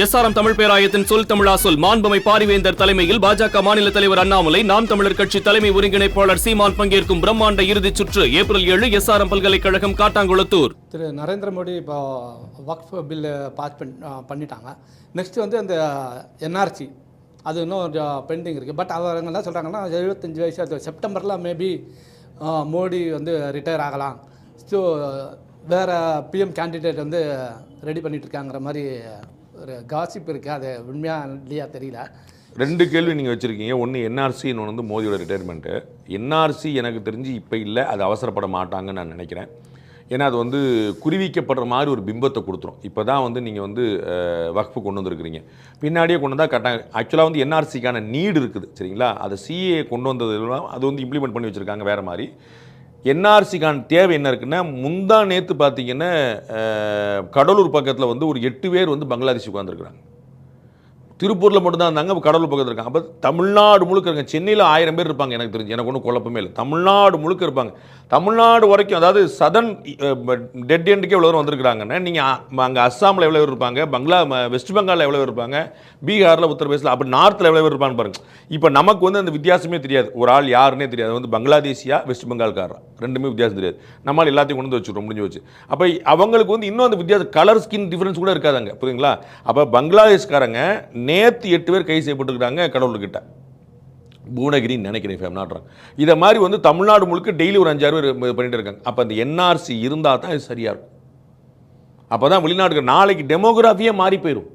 SRM Tamil பேராயத்தின் சொல் தமிழா சொல். மாண்புமை பாரிவேந்தர் தலைமையில் பாஜக மாநில தலைவர் அண்ணாமலை நாம் தமிழர் கட்சி தலைமை ஒருங்கிணைப்பாளர் சீமான் பங்கேற்கும் பிரம்மாண்ட இறுதிச் சுற்று ஏப்ரல் ஏழு எஸ்ஆர்எம் பல்கலைக்கழகம் காட்டாங்குளத்தூர். திரு நரேந்திர மோடி இப்போ வக்ஃப் பில்லு பாஸ் பண்ணிட்டாங்க. நெக்ஸ்ட் வந்து அந்த என்ஆர்சி அது இன்னும் பெண்டிங் இருக்குது பட் அவங்க என்ன சொல்கிறாங்கன்னா எழுபத்தஞ்சு வயசு அது செப்டம்பரில் மேபி மோடி வந்து ரிட்டையர் ஆகலாம். ஸோ வேறு பிஎம் கேண்டிடேட் வந்து ரெடி பண்ணிட்டு இருக்காங்கிற மாதிரி ஒரு காசிப் இருக்குது அது உண்மையாக இல்லையா தெரியல. ரெண்டு கேள்வி நீங்கள் வச்சுருக்கீங்க. ஒன்று என்ஆர்சி இன்னொன்று வந்து மோதியோட ரிட்டையர்மெண்ட்டு என்ஆர்சி எனக்கு தெரிஞ்சு இப்போ இல்லை. அது அவசரப்பட மாட்டாங்கன்னு நான் நினைக்கிறேன். ஏன்னா அது வந்து குறிவிக்கப்படுற மாதிரி ஒரு பிம்பத்தை கொடுத்துரும். இப்போ தான் வந்து நீங்கள் வந்து வக்ஃபு கொண்டு வந்திருக்கிறீங்க. பின்னாடியே கொண்டு வந்தால் கரெக்டாக ஆக்சுவலாக வந்து என்ஆர்சிக்கான நீடு இருக்குது. சரிங்களா? அதை சிஏ கொண்டு வந்ததுலாம் அது வந்து இம்ப்ளிமெண்ட் பண்ணி வச்சுருக்காங்க வேறு மாதிரி. என்ஆர்சிக்கான தேவை என்ன இருக்குன்னா முந்தா நேற்று பார்த்தீங்கன்னா கடலூர் பக்கத்தில் வந்து ஒரு எட்டு பேர் வந்து பங்களாதேஷ் உட்காந்துருக்குறாங்க திருப்பூரில் மட்டும்தான் இருந்தாங்க கடலூர் பக்கத்தில் இருக்காங்க. அப்போ தமிழ்நாடு முழுக்க இருக்காங்க சென்னையில் ஆயிரம் பேர் இருப்பாங்க எனக்கு தெரிஞ்சு. எனக்கு ஒன்றும் குழப்பமே இல்லை. தமிழ்நாடு முழுக்க இருப்பாங்க. தமிழ்நாடு வரைக்கும் அதாவது சதன் டெட் எண்டுக்கே எவ்வளோ தூரம் வந்திருக்கிறாங்கன்னா நீங்கள் அங்கே அஸ்ஸாமில் எவ்வளோ பேர் இருப்பாங்க பங்களா வெஸ்ட் பெங்காலில் எவ்வளோ பேர் இருப்பாங்க பீகாரில் உத்தரப்பிரதேசில் அப்படி நார்த்தில் எவ்வளோ பேர் இருப்பான்னு பாருங்க. இப்போ நமக்கு வந்து அந்த வித்தியாசமே தெரியாது. ஒரு ஆள் யாருன்னே தெரியாது. வந்து பங்களாதேஷியா வெஸ்ட் பெங்கால்காரா? ரெண்டுமே வித்தியாசம் தெரியாது. நம்மளால் எல்லாத்தையும் கொண்டு வந்து வச்சுருவோம் முடிஞ்சு வச்சு அப்போ அவங்களுக்கு வந்து இன்னும் அந்த வித்தியாசம் கலர் ஸ்கின் டிஃப்ரென்ஸ் கூட இருக்காதாங்க புரியுங்களா அப்போ பங்களாதேஷ்காரங்க நேற்று எட்டு பேர் கைது செய்யப்பட்டிருக்காங்க கடவுள்கிட்ட. பூனகிரின்னு நினைக்கிறேன் ஃபேம் நாட்டுறாங்க இதை மாதிரி வந்து தமிழ்நாடு முழுக்க டெய்லி ஒரு அஞ்சாறு பேர் இது பண்ணிட்டு இருக்காங்க. அப்போ அந்த என்ஆர்சி இருந்தால் தான் இது சரியாக இருக்கும். அப்போ தான் வெளிநாட்டுக்கு நாளைக்கு டெமோகிராஃபியே மாறி போயிடும்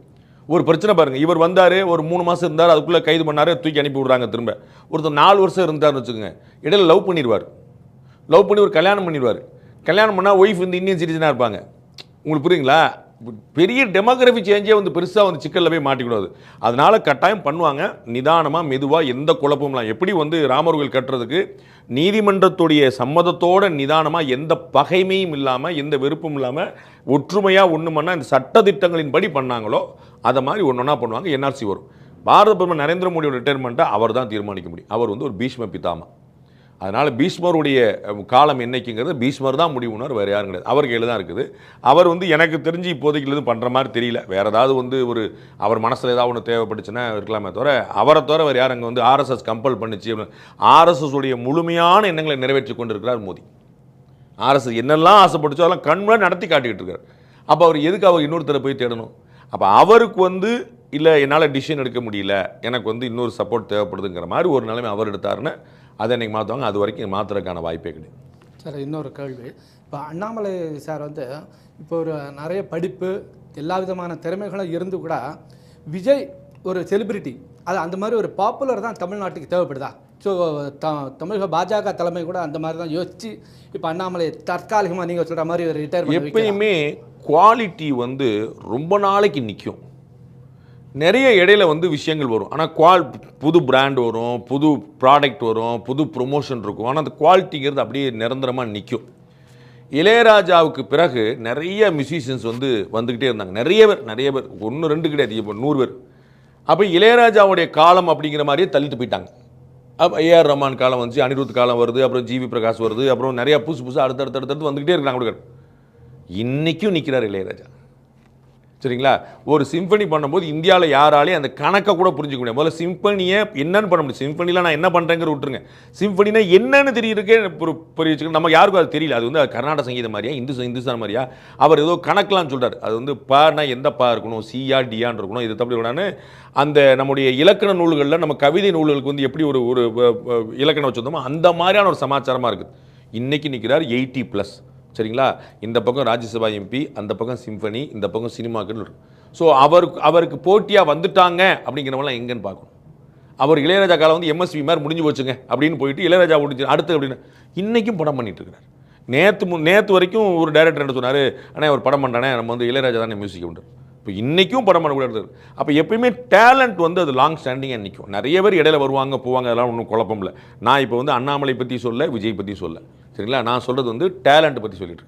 ஒரு பிரச்சனை பாருங்கள் இவர் வந்தார் ஒரு மூணு மாதம் இருந்தார் அதுக்குள்ளே கைது பண்ணார் தூக்கி அனுப்பி விடுறாங்க திரும்ப. ஒருத்தர் நாலு வருஷம் இருந்தார்னு வச்சுக்கோங்க. இடையில லவ் பண்ணிடுவார். லவ் பண்ணி ஒரு கல்யாணம் பண்ணிடுவார். கல்யாணம் பண்ணால் ஒய்ஃப் வந்து இந்தியன் சிட்டிசனாக இருப்பாங்க. உங்களுக்கு புரியுங்களா? பெரிய டெமோகிராஃபி சேஞ்சே வந்து பெருசாக வந்து சிக்கலில் போய் மாட்டிக்கூடாது அதனால் கட்டாயம் பண்ணுவாங்க. நிதானமாக மெதுவாக எந்த குழப்பம்லாம் எப்படி வந்து ராமர்கள் கட்டுறதுக்கு நீதிமன்றத்துடைய சம்மதத்தோட நிதானமாக எந்த பகைமையும் இல்லாமல் எந்த வெறுப்பும் இல்லாமல் ஒற்றுமையாக ஒன்று பண்ணால் இந்த சட்டதிட்டங்களின்படி பண்ணாங்களோ அதை மாதிரி ஒன்று ஒன்றா பண்ணுவாங்க. என்ஆர்சி வரும். பாரத பிரதமர் நரேந்திர மோடியோட ரிட்டையர்மெண்ட்டை அவர் தான் தீர்மானிக்க முடியும். அவர் வந்து ஒரு பீஷ்ம பிதாமா. அதனால் பீஷ்மருடைய காலம் என்னைக்குங்கிறது பீஷ்மர் தான் முடிவுனார் வேறு யாரும் கிடையாது. அவர் கையில் தான் இருக்குது. அவர் வந்து எனக்கு தெரிஞ்சு இப்போதைக்கு எதுவும் பண்ணுற மாதிரி தெரியல. வேறு ஏதாவது வந்து ஒரு அவர் மனசில் ஏதாவது ஒன்று தேவைப்பட்டுச்சுன்னா இருக்கலாமே தவிர அவரை தவிர வேறு யார் அங்கே வந்து ஆர்எஸ்எஸ் கம்பல் பண்ணிச்சு ஆர்எஸ்எஸ் உடைய முழுமையான எண்ணங்களை நிறைவேற்றி கொண்டிருக்கிறார் மோடி. ஆர்எஸ்எஸ் என்னெல்லாம் ஆசைப்பட்டுச்சோ அதெல்லாம் கண்முறை நடத்தி காட்டிக்கிட்டு இருக்கார். அப்போ அவர் எதுக்கு அவர் இன்னொருத்தரை போய் தேடணும்? அப்போ அவருக்கு வந்து இல்லை என்னால் டிசிஷன் எடுக்க முடியல. எனக்கு வந்து இன்னொரு சப்போர்ட் தேவைப்படுதுங்கிற மாதிரி ஒரு நிலைமை அவர் எடுத்தாருன்னு அதை இன்னைக்கு மாற்றுவாங்க அது வரைக்கும் மாற்றுறதுக்கான வாய்ப்பே கிடையாது. சார் இன்னொரு கேள்வி. இப்போ அண்ணாமலை சார் வந்து இப்போ ஒரு நிறைய படிப்பு எல்லா விதமான திறமைகளும் இருந்து கூட விஜய் ஒரு செலிபிரிட்டி அது அந்த மாதிரி ஒரு பாப்புலர் தான் தமிழ்நாட்டுக்கு தேவைப்படுதா? ஸோ த தமிழக பாஜக தலைமை கூட அந்த மாதிரி தான் யோசிச்சு இப்போ அண்ணாமலை தற்காலிகமாக நீங்கள் சொல்கிற மாதிரி ஒரு ரிட்டையர்மெண்ட் எப்பயுமே குவாலிட்டி வந்து ரொம்ப நாளைக்கு நிற்கும் நிறைய இடையில வந்து விஷயங்கள் வரும். ஆனால் குவால் புது பிராண்ட் வரும் புது ப்ராடக்ட் வரும் புது ப்ரொமோஷன் இருக்கும். ஆனால் அந்த குவாலிட்டிங்கிறது அப்படியே நிரந்தரமாக நிற்கும் இளையராஜாவுக்கு பிறகு நிறைய மியூசிஷியன்ஸ் வந்து வந்துக்கிட்டே இருந்தாங்க. நிறைய பேர் நிறைய பேர். ஒன்று ரெண்டு கிடையாது. இப்போ நூறு பேர். அப்போ இளையராஜாவுடைய காலம் அப்படிங்கிற மாதிரியே தள்ளிட்டு போயிட்டாங்க. அப்போ ஏஆர் ரஹ்மான் காலம் வந்துச்சு அனிருத் காலம் வருது அப்புறம் ஜிவி பிரகாஷ் வருது அப்புறம் நிறைய புதுசு புதுசாக அடுத்தடுத்து அடுத்தடுத்து வந்துக்கிட்டே இருக்காங்க கொடுக்குறாங்க இன்றைக்கும் நிற்கிறார் இளையராஜா. சரிங்களா? ஒரு சிம்பனி பண்ணும்போது இந்தியாவில் யாராலையும் அந்த கணக்கை கூட புரிஞ்சுக்க முடியாது. முதல்ல சிம்பனியை என்னன்னு பண்ண முடியும். சிம்பனியில் நான் என்ன பண்ணுறேங்கிற விட்டுருங்க. சிம்பனினா என்னன்னு தெரியிருக்கே ஒரு புரிய வச்சுக்கணும் நம்ம யாருக்கும் அது தெரியல. அது வந்து கர்நாடக சங்கீதம் மாதிரியா இந்து இந்துஸ்தான் மாதிரியா? அவர் ஏதோ கணக்கெலாம் சொல்கிறார் அது வந்து பார்னா எந்த பா இருக்கணும்? சியா டியான் இருக்கணும். இது தப்பி விடான்னு அந்த நம்முடைய இலக்கண நூல்களில் நம்ம கவிதை நூல்களுக்கு வந்து எப்படி ஒரு ஒரு இலக்கணம் வச்சுருந்தோமோ அந்த மாதிரியான ஒரு சமாச்சாரமாக இருக்குது. இன்றைக்கி நிற்கிறார் எயிட்டி ப்ளஸ். சரிங்களா? இந்த பக்கம் ராஜ்யசபா எம்பி அந்த பக்கம் சிம்பனி இந்த பக்கம் சினிமாக்குன்னு இருக்கும் ஸோ அவருக்கு அவருக்கு போட்டியாக வந்துட்டாங்க அப்படிங்கிறவங்களாம் எங்கன்னு பார்க்கணும். அவர் இளையராஜா காலம் வந்து எம்எஸ்வி மாதிரி முடிஞ்சு போச்சுங்க அப்படின்னு போயிட்டு இளையராஜா முடிஞ்சு அடுத்து அப்படின்னு. இன்றைக்கும் படம் பண்ணிகிட்டு இருக்கிறார் நேற்று மு நேற்று வரைக்கும் ஒரு டைரக்டர் என்ன சொன்னார்? ஆனால் அவர் படம் பண்ணுறானே நம்ம வந்து இளையராஜா தானே மியூசிக் உண்டு. இப்போ இன்றைக்கும் படம் பண்ணக்கூடாது அப்போ எப்பயுமே டேலண்ட் வந்து அது லாங் ஸ்டாண்டிங்காக நிற்கும் நிறைய பேர் இடையில வருவாங்க போவாங்க அதெல்லாம் ஒன்றும் குழப்பம் இல்லை. நான் இப்போ வந்து அண்ணாமலை பற்றி சொல்ல விஜய் பற்றி சொல்ல சரிங்களா? நான் சொல்கிறது வந்து டேலண்ட் பற்றி சொல்லிட்டு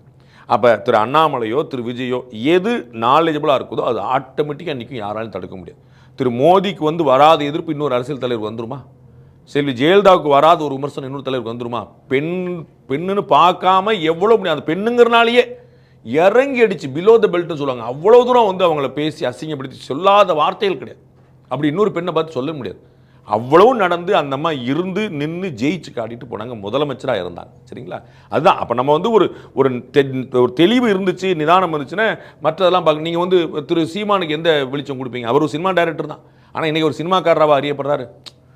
அப்போ திரு அண்ணாமலையோ திரு விஜயோ எது நாலேஜபிளாக இருக்குதோ அது ஆட்டோமேட்டிக்காக இன்றைக்கும் யாராலும் தடுக்க முடியாது. திரு மோடிக்கு வந்து வராத எதிர்ப்பு இன்னொரு அரசியல் தலைவர் வந்துருமா? செல்வி ஜெயலலிதாவுக்கு வராத ஒரு விமர்சனம் இன்னொரு தலைவருக்கு வந்துருமா? பெண் பெண்ணுன்னு பார்க்காம எவ்வளோ முடியும்? அந்த பெண்ணுங்கிறனாலேயே இறங்கி அடிச்சு பிலோ த பெல்ட்னு சொல்லுவாங்க. அவ்வளோ தூரம் வந்து அவங்கள பேசி அசிங்கப்படுத்தி சொல்லாத வார்த்தைகள் கிடையாது. அப்படி இன்னொரு பெண்ணை பார்த்து சொல்ல முடியாது. அவ்வளவு நடந்து அந்த அம்மா இருந்து நின்று ஜெயிச்சு காட்டிட்டு போனாங்க. முதலமைச்சராக இருந்தாங்க. சரிங்களா? அதுதான். அப்போ நம்ம வந்து ஒரு ஒரு தெ- ஒரு தெளிவு இருந்துச்சு நிதானம் இருந்துச்சுன்னா மற்றதெல்லாம் பார்க்க நீங்கள் வந்து திரு சீமானுக்கு எந்த வெளிச்சம் கொடுப்பீங்க? அவர் ஒரு சினிமா டைரக்டர் தான். ஆனால் இன்றைக்கி ஒரு சினிமாக்காரராக அறியப்படுறாரு?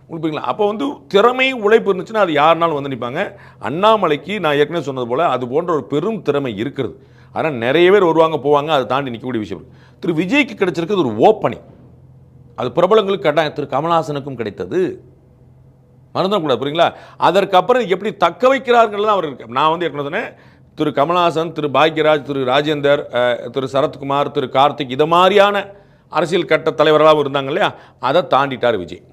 கொடுப்பீங்களா? அப்போ வந்து திறமை உழைப்பு இருந்துச்சுன்னா அது யாருனாலும் வந்து நிற்பாங்க அண்ணாமலைக்கு நான் ஏற்கனவே சொன்னது போல் அது போன்ற ஒரு பெரும் திறமை இருக்கிறது. ஆனால் நிறைய பேர் வருவாங்க போவாங்க அதை தாண்டி நிற்கக்கூடிய விஷயம் திரு விஜய்க்கு கிடைச்சிருக்கிறது ஒரு ஓப்பனிங். அது பிரபலங்களுக்கு கட்டாயம். திரு கமல்ஹாசனுக்கும் கிடைத்தது. மறந்துடக்கூடாது புரியுங்களா? அதற்கப்புறம் எப்படி தக்க வைக்கிறார்கள் தான் அவர் இருக்கு. நான் வந்து ஏற்கனவே சொன்னேன் திரு கமலஹாசன் திரு பாக்யராஜ் திரு ராஜேந்தர் திரு சரத்குமார் திரு கார்த்திக் இதை மாதிரியான அரசியல் கட்ட தலைவர்களாகவும் இருந்தாங்க இல்லையா? அதை தாண்டிட்டார் விஜய்.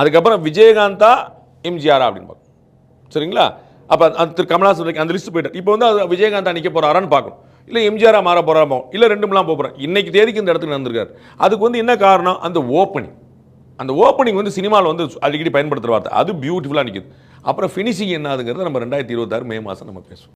அதுக்கப்புறம் விஜயகாந்தா எம்ஜிஆரா அப்படின்னு பார்க்கணும். சரிங்களா? அப்போ அந்த திரு கமல்ஹாசன் அந்த லிஸ்ட் போயிட்டார். இப்போ வந்து அது விஜயகாந்தா நிற்க போகிறாரான்னு பார்க்கணும். இல்லை எம்ஜிஆராக மாற போகிறாமோ இல்லை ரெண்டுமெல்லாம் போகிறோம் இன்றைக்கி தேதிக்கு இந்த இடத்துக்கு நடந்திருக்காரு. அதுக்கு வந்து என்ன காரணம்? அந்த ஓப்பனிங் அந்த ஓப்பனிங் வந்து சினிமாவில் வந்து அடிக்கடி பயன்படுத்துகிற வார்த்தை. அது பியூட்டிஃபுல்லாக நிற்கிது அப்புறம் ஃபினிஷிங் என்னதுங்கிறத நம்ம ரெண்டாயிரத்தி இருபத்தாறு மே மாதம் நம்ம பேசுவோம்.